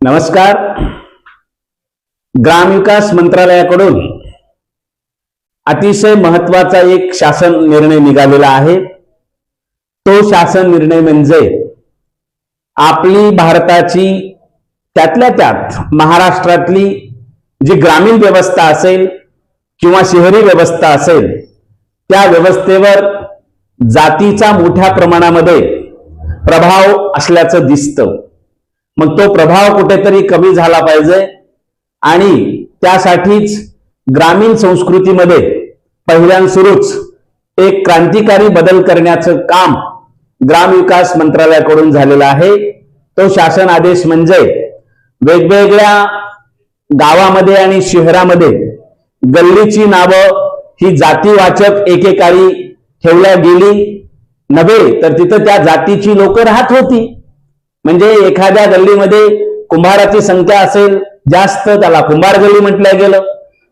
नमस्कार. ग्रामविकास मंत्रालयाकडून अतिशय महत्त्वाचा एक शासन निर्णय निघालेला आहे. तो शासन निर्णय म्हणजे आपली भारताची त्यातल्या त्यात महाराष्ट्रातली जी ग्रामीण व्यवस्था असेल किंवा शहरी व्यवस्था असेल त्या व्यवस्थेवर जातीचा मोठ्या प्रमाणामध्ये प्रभाव असल्याचं दिसतं. मग तो प्रभाव कुठेतरी कमी झाला पाहिजे. आणि त्यासाठीच ग्रामीण संस्कृतीमध्ये पहिल्यांसुरूच एक क्रांतिकारी बदल करण्याचं काम ग्रामविकास मंत्रालयाकडून झालेलं आहे. तो शासन आदेश म्हणजे वेगवेगळ्या गावामध्ये आणि शहरामध्ये गल्लीची नावं ही जातीवाचक एकेकाळी ठेवल्या गेली. नव्हे तर तिथं त्या जातीची लोक राहत होती. म्हणजे एखाद्या गल्लीमध्ये कुंभाराची संख्या असेल जास्त त्याला कुंभार गल्ली म्हटलं गेलं.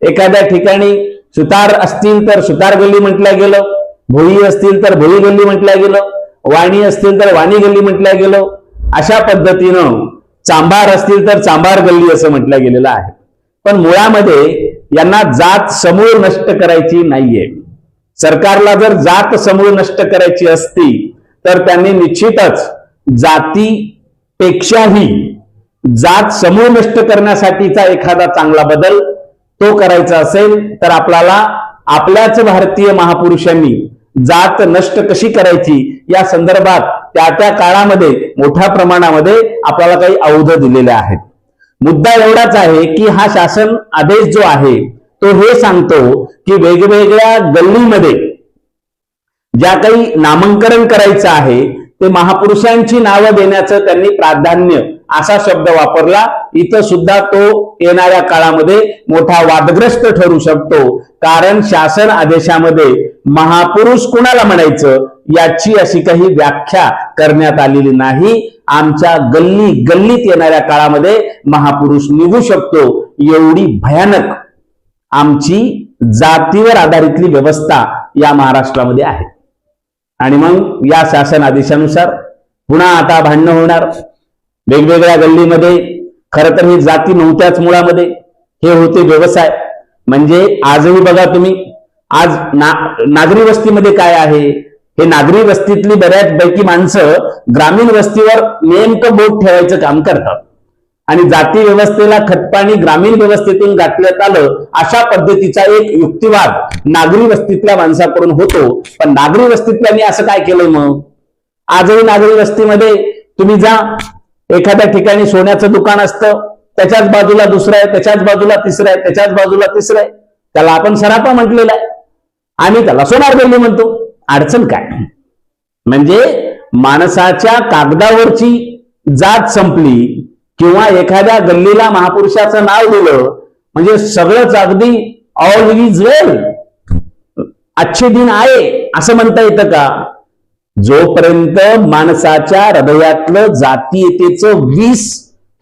एखाद्या ठिकाणी सुतार असतील तर सुतार गल्ली म्हटलं गेलं. भोई असतील तर भोई गल्ली म्हटलं गेलं. वाणी असतील तर वाणी गल्ली म्हटलं गेलं. अशा पद्धतीनं चांभार असतील तर चांभार गल्ली असं म्हटलं गेलेलं आहे. पण मुळामध्ये यांना जात समूळ नष्ट करायची नाहीये. सरकारला जर जात समूळ नष्ट करायची असती तर त्यांनी निश्चितच जाती पेक्षाही जात समूळ नष्ट करण्यासाठीचा एखादा चांगला बदल तो करायचा असेल तर आपल्याला आपल्याच भारतीय महापुरुषांनी जात नष्ट कशी करायची या संदर्भात त्या त्या काळामध्ये मोठ्या प्रमाणामध्ये आपल्याला काही अवध दिलेल्या आहेत. मुद्दा एवढाच आहे की हा शासन आदेश जो आहे तो हे सांगतो की वेगवेगळ्या गल्लीमध्ये ज्या काही नामांकन करायचं आहे ते महापुरुषांची नावं देण्याचं त्यांनी प्राधान्य असा शब्द वापरला. इथं सुद्धा तो येणाऱ्या काळामध्ये मोठा वादग्रस्त ठरू शकतो. कारण शासन आदेशामध्ये महापुरुष कुणाला म्हणायचं? याची अशी काही व्याख्या करण्यात आलेली नाही. आमच्या गल्ली गल्लीत येणाऱ्या काळामध्ये महापुरुष निघू शकतो. एवढी भयानक आमची जातीवर आधारितली व्यवस्था या महाराष्ट्रामध्ये आहे. आणि मग या शासन आदेशानुसार पुन्हा आता भांडणं होणार. वेगवेगळ्या गल्लीमध्ये खरं तर ही जाती नव्हत्याच मुळामध्ये हे होते व्यवसाय. म्हणजे आजही बघा तुम्ही आज ना नागरी वस्तीमध्ये काय आहे? हे नागरी वस्तीतली बऱ्याचपैकी माणसं ग्रामीण वस्तीवर नेमकं बोट ठेवायचं काम करतात. आणि जाती व्यवस्थेला खतपाणी ग्रामीण व्यवस्थेतून गाठण्यात आलं अशा पद्धतीचा एक युक्तिवाद नागरी वस्तीतल्या माणसाकडून होतो. पण नागरी वस्तीतल्यांनी असं काय केलं मग? आजही नागरी वस्तीमध्ये तुम्ही जा एखाद्या ठिकाणी सोन्याचं दुकान असतं त्याच्याच बाजूला दुसरं आहे त्याच्याच बाजूला तिसरं आहे त्याच्याच बाजूला तिसरं आहे. त्याला आपण सरापा म्हटलेला आहे. आम्ही त्याला सोनार गल्ली म्हणतो. अडचण काय? म्हणजे माणसाच्या कागदावरची जात संपली किंवा एखाद्या गल्लीला महापुरुषाचं नाव दिलं म्हणजे सगळंच अगदी ऑल इज वेल अच्छे दिन आहे असं म्हणता येतं का? जोपर्यंत माणसाच्या हृदयातलं जातीयतेचं वीस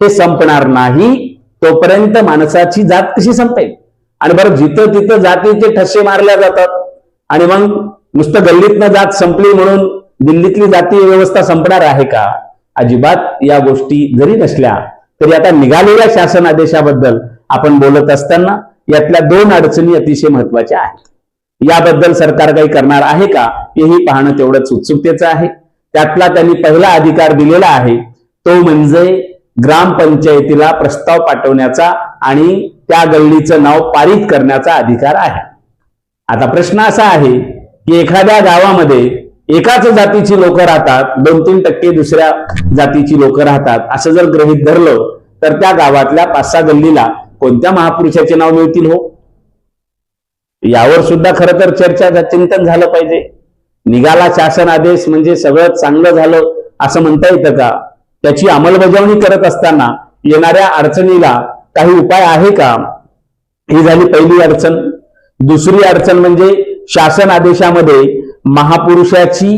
हे संपणार नाही तोपर्यंत माणसाची जात कशी संपेल आणि बरं जिथं तिथं जातीचे ठसे मारल्या जातात आणि मग नुसतं गल्लीतनं जात संपली म्हणून दिल्लीतली जातीय व्यवस्था संपणार आहे का? अजिबात या गोष्टी जरी नसल्या तरी आता निघालेल्या शासन आदेशाबद्दल आपण बोलत असताना यातल्या दोन अडचणी अतिशय महत्त्वाच्या आहेत. याबद्दल सरकार काही करणार आहे का हेही पाहणं तेवढंच उत्सुकतेचं आहे. त्यातला त्यांनी पहिला अधिकार दिलेला आहे तो म्हणजे ग्रामपंचायतीला प्रस्ताव पाठवण्याचा आणि त्या गल्लीचं नाव पारित करण्याचा अधिकार आहे. आता प्रश्न असा आहे की एखाद्या गावामध्ये एकाच जातीची लोक राहतात दोन तीन टक्के दुसऱ्या जातीची लोक राहतात असं जर गृहित धरलं तर त्या गावातल्या पाच सहा गल्लीला कोणत्या महापुरुषाचे नाव मिळतील हो? यावर सुद्धा खरं तर चर्चा चिंतन झालं पाहिजे. निघाला शासन आदेश म्हणजे सगळं चांगलं झालं असं म्हणता येतं का? त्याची अंमलबजावणी करत असताना येणाऱ्या अडचणीला काही उपाय आहे का? ही झाली पहिली अडचण. दुसरी अडचण म्हणजे शासन आदेशामध्ये महापुरुषाची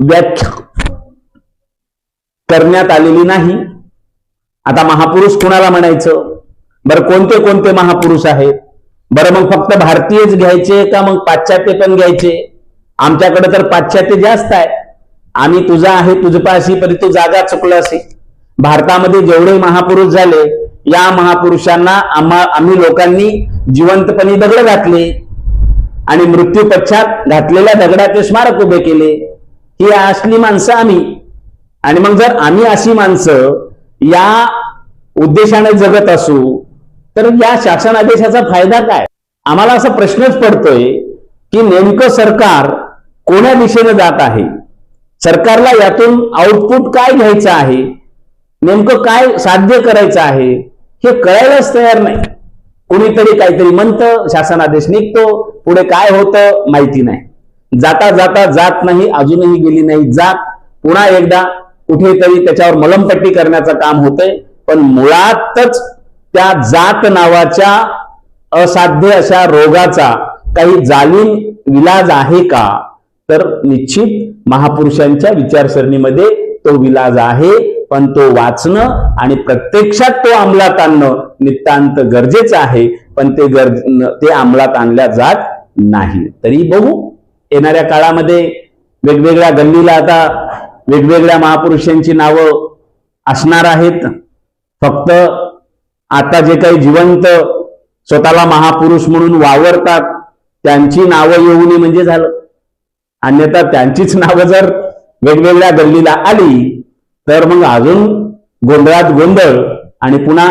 व्याख्या करण्यात आलेली नाही. आता महापुरुष कुणाला म्हणायचं? बरं कोणते कोणते महापुरुष आहेत? बरं मग फक्त भारतीयच घ्यायचे का मग पाश्चात्य पण घ्यायचे? आमच्याकडे तर पाश्चात्य जास्त आहे. आम्ही तुझा आहे तुझपाशी परी तू जागा चुकलं असे भारतामध्ये जेवढे महापुरुष झाले या महापुरुषांना आम्हा आम्ही लोकांनी जिवंतपणे दगड घातले. आणि मृत्यू पश्चात घातलेल्या दगडाचे स्मारक उभे केले. ही असली माणसं आम्ही. आणि मग जर आम्ही अशी माणसं या उद्देशाने जगत असू तर या शासन आदेशाचा फायदा काय? आम्हाला असा प्रश्नच पडतोय की नेमकं सरकार कोण्या दिशेने जात आहे? सरकारला यातून आउटपुट काय घ्यायचं आहे? नेमकं काय साध्य करायचं आहे? हे कळायलाच तयार नाही. कुणीतरी काहीतरी म्हणतं शासन आदेश निघतो. पुढे काय होतं माहिती नाही. जाता जाता जात नाही अजूनही गेली नाही जात. पुन्हा एकदा कुठेतरी त्याच्यावर मलमपट्टी करण्याचं काम होतंय. पण मुळातच त्या जात नावाच्या असाध्य अशा रोगाचा काही जालीम विलाज आहे का? तर निश्चित महापुरुषांच्या विचारसरणीमध्ये तो विलाज आहे. पण तो वाचणं आणि प्रत्यक्षात तो अंमलात आणणं नितांत गरजेचं आहे पण ते गरज ते अंमलात आणल्या जात नाही. तरी बघू येणाऱ्या काळामध्ये वेगवेगळ्या गल्लीला आता वेगवेगळ्या महापुरुषांची नावं असणार आहेत. फक्त आता जे काही जिवंत स्वतःला महापुरुष म्हणून वावरतात त्यांची नावं येऊ नये म्हणजे झालं. अन्यथा त्यांचीच नावं जर वेगवेगळ्या गल्लीला आली तर मग अजून गोंधळात गोंधळ आणि पुन्हा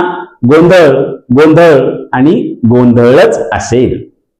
गोंधळ गोंधळ आणि गोंधळच असेल.